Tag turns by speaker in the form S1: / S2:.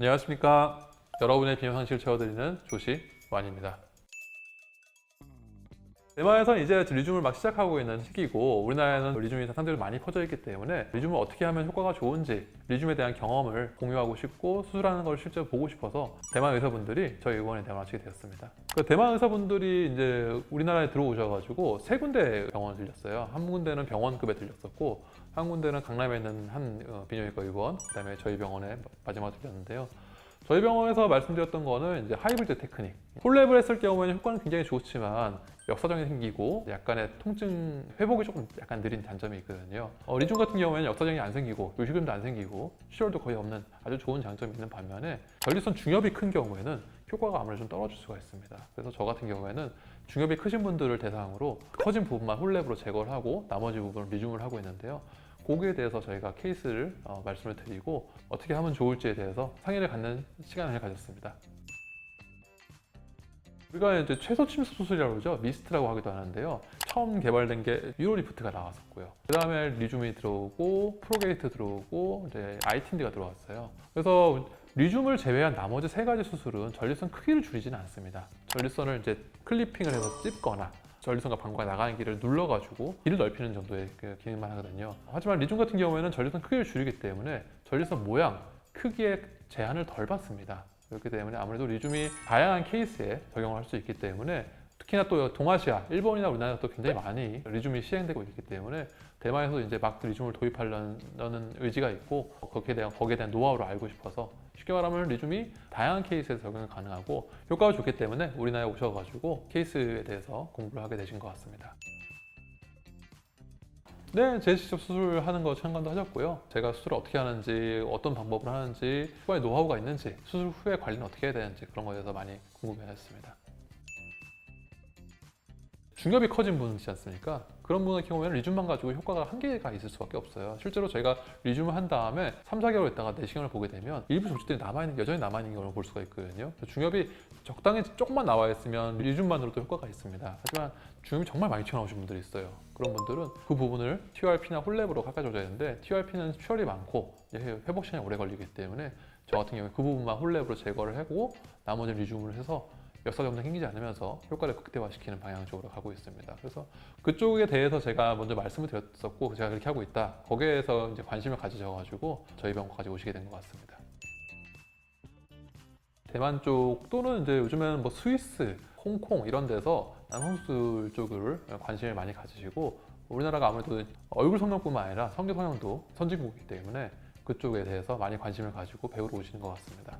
S1: 안녕하십니까. 여러분의 비염 상실을 채워드리는 조시 완입니다. 대만에서 이제 리줌을 막 시작하고 있는 시기고 우리나라에는 리줌이 상대로 많이 퍼져 있기 때문에 리줌을 어떻게 하면 효과가 좋은지 리줌에 대한 경험을 공유하고 싶고 수술하는 걸 실제로 보고 싶어서 대만 의사분들이 저희 의원에 대만 와치게 되었습니다. 그 대만 의사분들이 이제 우리나라에 들어오셔가지고 세 군데 병원을 들렸어요. 한 군데는 병원급에 들렸었고 한 군데는 강남에 있는 한 어, 비뇨기과 의원, 그다음에 저희 병원에 마지막 들렸는데요. 저희 병원에서 말씀드렸던 거는 이제 하이브리드 테크닉. 홀랩을 했을 경우에는 효과는 굉장히 좋지만 역사정이 생기고 약간의 통증 회복이 조금 약간 느린 단점이 있거든요. 어, 리중 같은 경우에는 역사정이 안 생기고 요식음도 안 생기고 출혈도 거의 없는 아주 좋은 장점이 있는 반면에 전립선 중엽이 큰 경우에는 효과가 아무래도 좀 떨어질 수가 있습니다. 그래서 저 같은 경우에는 중엽이 크신 분들을 대상으로 커진 부분만 홀랩으로 제거를 하고 나머지 부분을 리줌을 하고 있는데요. 거기에 대해서 저희가 케이스를 어, 말씀을 드리고 어떻게 하면 좋을지에 대해서 상의를 갖는 시간을 가졌습니다. 우리가 이제 최소 침수 수술이라고 그러죠. 미스트라고 하기도 하는데요. 처음 개발된 게 유로리프트가 나왔었고요. 그 다음에 리줌이 들어오고 프로게이트 들어오고 이제 아이틴드가 들어왔어요. 그래서 리줌을 제외한 나머지 세 가지 수술은 전립선 크기를 줄이지는 않습니다. 전립선을 이제 클리핑을 해서 찝거나 전립선과 방광 나가는 길을 눌러가지고 길을 넓히는 정도의 그 기능만 하거든요. 하지만 리줌 같은 경우에는 전립선 크기를 줄이기 때문에 전립선 모양, 크기에 제한을 덜 받습니다. 그렇기 때문에 아무래도 리줌이 다양한 케이스에 적용을 할 수 있기 때문에 특히나 또 동아시아, 일본이나 우리나라도 굉장히 많이 리줌이 시행되고 있기 때문에 대만에서 이제 막 리줌을 도입하려는 의지가 있고 거기에 대한 거기에 대한 노하우를 알고 싶어서 쉽게 말하면 리줌이 다양한 케이스에 적용이 가능하고 효과가 좋기 때문에 우리나라에 오셔가지고 케이스에 대해서 공부를 하게 되신 것 같습니다. 네, 제 직접 수술하는 거 참관도 하셨고요. 제가 수술을 어떻게 하는지, 어떤 방법을 하는지, 후에 노하우가 있는지, 수술 후에 관리는 어떻게 해야 되는지 그런 거에 대해서 많이 궁금해하셨습니다. 중엽이 커진 분 있지 않습니까? 그런 분의 경우에는 리줌만 가지고 효과가 한계가 있을 수밖에 없어요. 실제로 저희가 리줌을 한 다음에 3, 4개월 있다가 내시경을 보게 되면 일부 조직들이 남아있는, 여전히 남아있는 경우를 볼 수가 있거든요. 중엽이 적당히 조금만 나와 있으면 리줌만으로도 효과가 있습니다. 하지만 중엽이 정말 많이 튀어나오신 분들이 있어요. 그런 분들은 그 부분을 TRP나 홀랩으로 깎아줘야 되는데 TRP는 출혈이 많고 회복 시간이 오래 걸리기 때문에 저 같은 경우에 그 부분만 홀랩으로 제거를 하고 나머지 리줌을 해서 역사점도 생기지 않으면서 효과를 극대화시키는 방향 쪽으로 가고 있습니다. 그래서 그쪽에 대해서 제가 먼저 말씀을 드렸었고 제가 그렇게 하고 있다. 거기에서 이제 관심을 가지셔가지고 저희 병원까지 오시게 된 것 같습니다. 대만 쪽 또는 이제 요즘에는 뭐 스위스, 홍콩 이런 데서 남성술 쪽을 관심을 많이 가지시고 우리나라가 아무래도 얼굴 성형뿐만 아니라 성기 성형도 선진국이기 때문에 그쪽에 대해서 많이 관심을 가지고 배우러 오시는 것 같습니다.